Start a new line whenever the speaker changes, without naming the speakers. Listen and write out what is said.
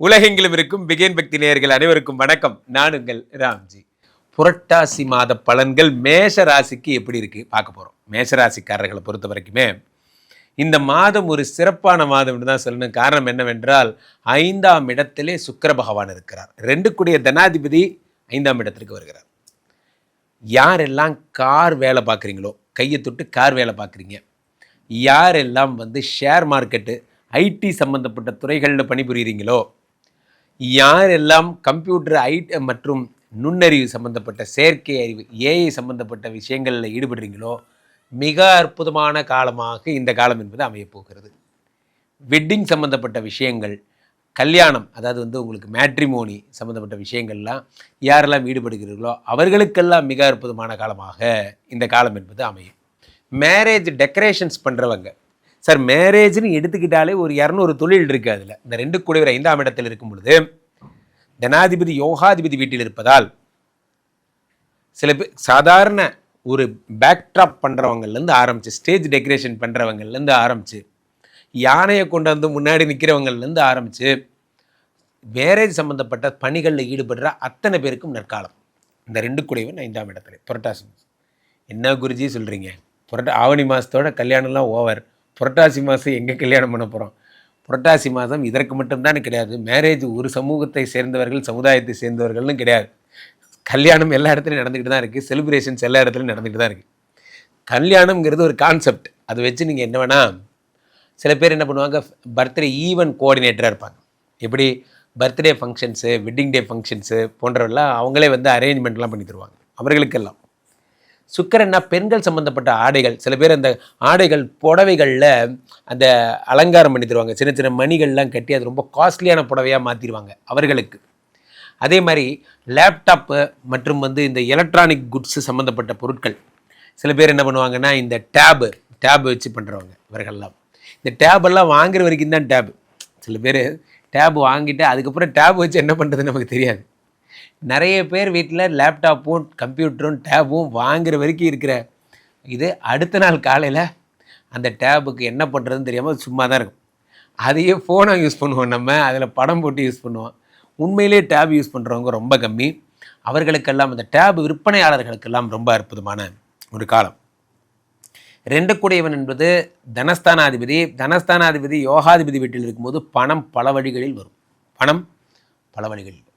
உலகெங்கிலும் இருக்கும் பிகேன் பக்தி நேயர்கள் அனைவருக்கும் வணக்கம். நான் உங்கள் ராம்ஜி. புரட்டாசி மாத பலன்கள் மேஷ ராசிக்கு எப்படி இருக்கு? பார்க்க போறோம். மேஷ ராசிக்காரர்களை பொறுத்த வரைக்குமே இந்த மாதம் ஒரு சிறப்பான மாதம் என்று தான் சொல்லணும். காரணம் என்னவென்றால் ஐந்தாம் இடத்திலே சுக்கர பகவான் இருக்கிறார். ரெண்டு கூடிய தனாதிபதி ஐந்தாம் இடத்திற்கு வருகிறார். யாரெல்லாம் கார் வேலை பார்க்குறீங்களோ கையை தொட்டு கார் வேலை பார்க்குறீங்க யாரெல்லாம் வந்து ஷேர் மார்க்கெட்டு ஐடி சம்பந்தப்பட்ட துறைகளில் பணிபுரிகிறீங்களோ யாரெல்லாம் கம்ப்யூட்டர் ஐட் மற்றும் நுண்ணறிவு சம்பந்தப்பட்ட செயற்கை அறிவு ஏஐ சம்பந்தப்பட்ட விஷயங்களில் ஈடுபடுறீங்களோ மிக அற்புதமான காலமாக இந்த காலம் என்பது அமையப்போகிறது. வெட்டிங் சம்பந்தப்பட்ட விஷயங்கள் கல்யாணம் அதாவது வந்து உங்களுக்கு மேட்ரிமோனி சம்மந்தப்பட்ட விஷயங்கள்லாம் யாரெல்லாம் ஈடுபடுகிறீர்களோ அவர்களுக்கெல்லாம் மிக அற்புதமான காலமாக இந்த காலம் என்பது அமையும். மேரேஜ் டெக்கரேஷன்ஸ் பண்ணுறவங்க சார் மேரேஜ்னு எடுத்துக்கிட்டாலே ஒரு இரநூறு தொழில் இருக்குது அதில். இந்த ரெண்டு கூடியவர் ஐந்தாம் இடத்தில் இருக்கும் பொழுது ஜனாதிபதி யோகாதிபதி வீட்டில் இருப்பதால் சில பேர் சாதாரண ஒரு பேக்ட்ராப் பண்ணுறவங்கலேருந்து ஆரம்பித்து ஸ்டேஜ் டெக்கரேஷன் பண்ணுறவங்கலேருந்து ஆரம்பித்து யானையை கொண்டு வந்து முன்னாடி நிற்கிறவங்கலேருந்து ஆரம்பித்து மேரேஜ் சம்மந்தப்பட்ட பணிகளில் ஈடுபடுற அத்தனை பேருக்கும் நற்காலம். இந்த ரெண்டு குடைவன் ஐந்தாம் இடத்துல. புரட்டாசி என்ன குருஜி சொல்கிறீங்க புரட்டா ஆவணி மாதத்தோட கல்யாணம்லாம் ஓவர் புரட்டாசி மாதம் எங்கே கல்யாணம் பண்ண போகிறோம் புரட்டாசி மாதம் இதற்கு மட்டும்தான் கிடையாது. மேரேஜ் ஒரு சமூகத்தை சேர்ந்தவர்கள் சமுதாயத்தை சேர்ந்தவர்கள்னு கிடையாது. கல்யாணம் எல்லா இடத்துலையும் நடந்துக்கிட்டு தான் இருக்குது செலிப்ரேஷன்ஸ் எல்லா இடத்துலையும் நடந்துக்கிட்டு தான் இருக்குது கல்யாணம்ங்கிறது ஒரு கான்செப்ட் அதை வச்சு நீங்கள் என்ன வேணால் சில பேர் என்ன பண்ணுவாங்க பர்த்டே ஈவன் கோஆர்டினேட்டராக இருப்பாங்க. எப்படி? Birthday functions wedding day functions போன்றவெல்லாம் அவங்களே வந்து அரேஞ்ச்மெண்ட்லாம் பண்ணி தருவாங்க. அவர்களுக்கெல்லாம். சுக்கரன்னா பெண்கள் சம்மந்தப்பட்ட ஆடைகள் சில பேர் அந்த ஆடைகள் புடவைகளில் அந்த அலங்காரம் பண்ணி தருவாங்க சின்ன சின்ன மணிகள்லாம் கட்டி அது ரொம்ப காஸ்ட்லியான புடவையாக மாற்றிடுவாங்க அவர்களுக்கு. அதே மாதிரி லேப்டாப்பு மற்றும் வந்து இந்த எலக்ட்ரானிக் குட்ஸு சம்மந்தப்பட்ட பொருட்கள். சில பேர் என்ன பண்ணுவாங்கன்னா இந்த டேபு டேப் வச்சு பண்ணுறவங்க இவர்கள்லாம். இந்த டேபெல்லாம் வாங்குற வரைக்கும் தான் டேபு சில பேர் டேப் வாங்கிட்டு அதுக்கப்புறம் டேப் வச்சு என்ன பண்ணுறதுன்னு நமக்கு தெரியாது. நிறைய பேர் வீட்டில் லேப்டாப்பும் கம்ப்யூட்டரும் டேபும் வாங்குற வரைக்கும் இருக்கிற இது அடுத்த நாள் காலையில் அந்த டேபுக்கு என்ன பண்ணுறதுன்னு தெரியாமல் சும்மா தான் இருக்கும். அதையே ஃபோனாக யூஸ் பண்ணுவோம் நம்ம அதில் படம் போட்டு யூஸ் பண்ணுவோம். உண்மையிலே டேப் யூஸ் பண்ணுறவங்க ரொம்ப கம்மி. அவர்களுக்கெல்லாம் அந்த டேப் விற்பனையாளர்களுக்கெல்லாம் ரொம்ப அற்புதமான ஒரு காலம். ரெண்டு கூடியவன் என்பது தனஸ்தானாதிபதி தனஸ்தானாதிபதி யோகாதிபதி வீட்டில் இருக்கும்போது பணம் பல வழிகளில் வரும். பணம் பல வழிகளில்.